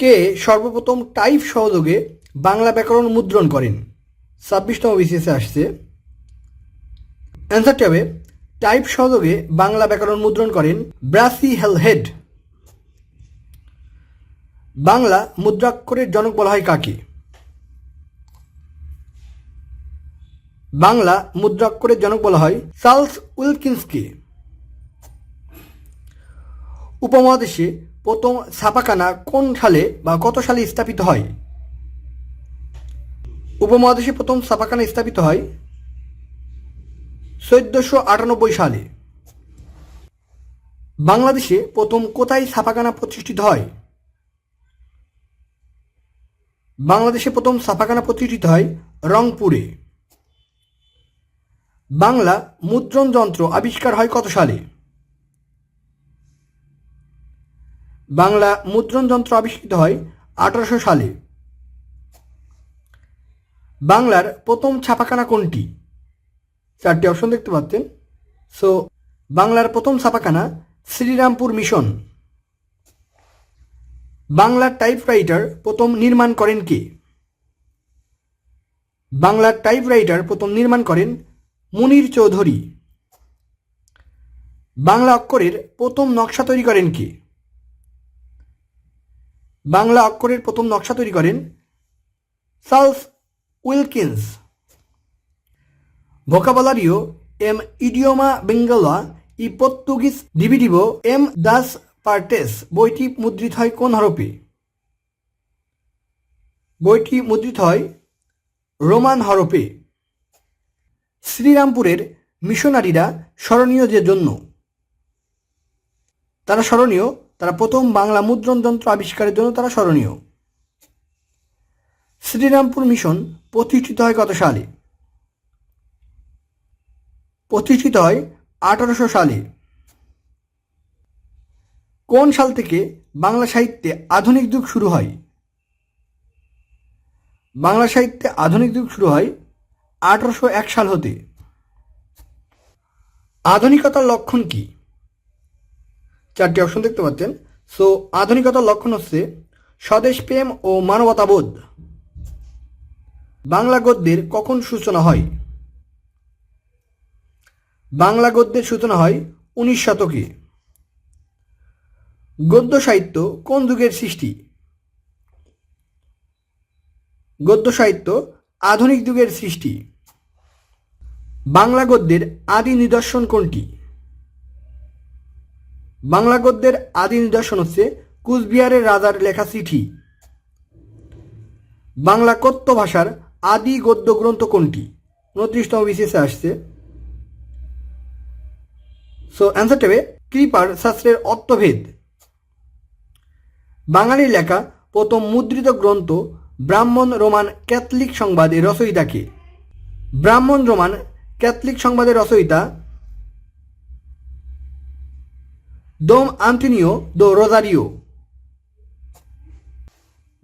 কে সর্বপ্রথম টাইপ সহযোগে বাংলা ব্যাকরণ মুদ্রণ করেন? ছাব্বিশতম বিসিএসে আসছে। অ্যান্সারটি হবে টাইপ সহযোগে বাংলা ব্যাকরণ মুদ্রণ করেন ব্রাসি হেলহেড বাংলা মুদ্রাক্ষরের জনক বলা হয় কাকে? বাংলা মুদ্রাক্ষরের জনক বলা হয় চার্লস উইলকিন্সকে। উপমহাদেশে প্রথম ছাপাখানা কোন সালে বা কত সালে স্থাপিত হয়? উপমহাদেশে প্রথম ছাপাখানা স্থাপিত হয় চোদ্দশো আটানব্বই সালে। বাংলাদেশে প্রথম কোথায় ছাপাখানা প্রতিষ্ঠিত হয়? বাংলাদেশে প্রথম ছাপাখানা প্রতিষ্ঠিত হয় রংপুরে। বাংলা মুদ্রণ যন্ত্র আবিষ্কার হয় কত সালে? বাংলা মুদ্রণ যন্ত্র আবিষ্কৃত হয় আঠারোশো সালে। বাংলার প্রথম ছাপাখানা কোনটি? চারটি অপশন দেখতে পাচ্ছেন। সো বাংলার প্রথম ছাপাখানা শ্রীরামপুর মিশন। বাংলার টাইপরাইটার প্রথম নির্মাণ করেন কে? বাংলার টাইপরাইটার প্রথম নির্মাণ করেন মুনির চৌধুরী। বাংলা অক্ষরের প্রথম নকশা তৈরি করেন কে? বাংলা অক্ষরের প্রথম নকশা তৈরি করেন চার্লস উইলকিন্স। ভোকাবলারিও এম ইডিওমা বেঙ্গলা ই পর্তুগিজ ডিভিডিভো এম দাস পার্টেস। বইটি মুদ্রিত হয় কোন হরপে বইটি মুদ্রিত হয় রোমান হরপে শ্রীরামপুরের মিশনারিরা স্মরণীয় যে জন্য। তারা স্মরণীয় তারা প্রথম বাংলা মুদ্রণ যন্ত্র আবিষ্কারের জন্য তারা স্মরণীয়। শ্রীরামপুর মিশন প্রতিষ্ঠিত হয় কত সালে? প্রতিষ্ঠিত হয় আঠারোশো সালে। কোন সাল থেকে বাংলা সাহিত্যে আধুনিক যুগ শুরু হয়? বাংলা সাহিত্যে আধুনিক যুগ শুরু হয় আঠারোশো এক সাল হতে। আধুনিকতার লক্ষণ কি? চারটি অপশন দেখতে পাচ্ছেন। সো আধুনিকতার লক্ষণ হচ্ছে স্বদেশ প্রেম ও মানবতাবোধ। বাংলা গদ্যের কখন সূচনা হয়? বাংলা গদ্যের সূচনা হয় উনিশ শতকে। গদ্য সাহিত্য কোন যুগের সৃষ্টি? গদ্য সাহিত্য আধুনিক যুগের সৃষ্টি। বাংলা গদ্যের আদি নিদর্শন কোনটি? বাংলা গদ্যের আদি নিদর্শন হচ্ছে কুচবিহারের রাজার লেখা চিঠি। বাংলা কথ্য ভাষার আদি গদ্য গ্রন্থ কোনটি? উনত্রিশতম বিশেষে আসছে। সো অ্যান্সারটা হবে, কৃপার শাস্ত্রের অর্থভেদ। বাঙালির লেখা প্রথম মুদ্রিত গ্রন্থ ব্রাহ্মণ রোমান ক্যাথলিক সংবাদে রচয়িতাকে। ব্রাহ্মণ রোমান ক্যাথলিক সংবাদের রচয়িতা দোম আন্তিনিও দো রোজারিও।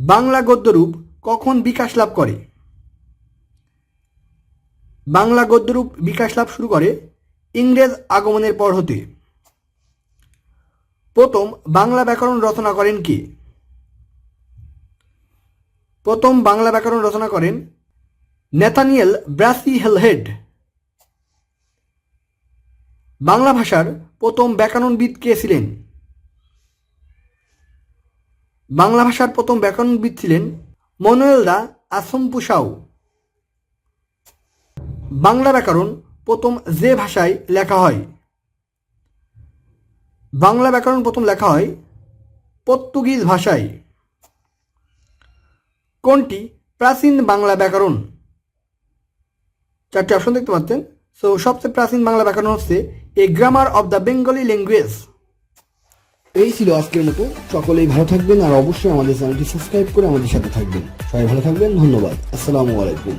বাংলা গদ্যরূপ কখন বিকাশ লাভ করে? বাংলা গদ্যরূপ বিকাশ লাভ শুরু করে ইংরেজ আগমনের পর হতে। প্রথম বাংলা ব্যাকরণ রচনা করেন কে? প্রথম বাংলা ব্যাকরণ রচনা করেন নেথানিয়েল ব্রাসি হেলহেড বাংলা ভাষার প্রথম ব্যাকরণবিদ কে ছিলেন? বাংলা ভাষার প্রথম ব্যাকরণবিদ ছিলেন মনোয়েল দা আসম্পুসাও বাংলা ব্যাকরণ প্রথম যে ভাষায় লেখা হয়? বাংলা ব্যাকরণ প্রথম লেখা হয় পর্তুগিজ ভাষায়। কোনটি প্রাচীন বাংলা ব্যাকরণ? চারটি অপশন দেখতে পাচ্ছেন। সো সবচেয়ে প্রাচীন বাংলা ব্যাকরণ হচ্ছে a grammar of the Bengali language এই ছিল আজকের মতো। সকলেই ভালো থাকবেন আর অবশ্যই আমাদের চ্যানেলটি সাবস্ক্রাইব করে আমাদের সাথে থাকবেন। সবাই ভালো থাকবেন। ধন্যবাদ। আসসালামু আলাইকুম।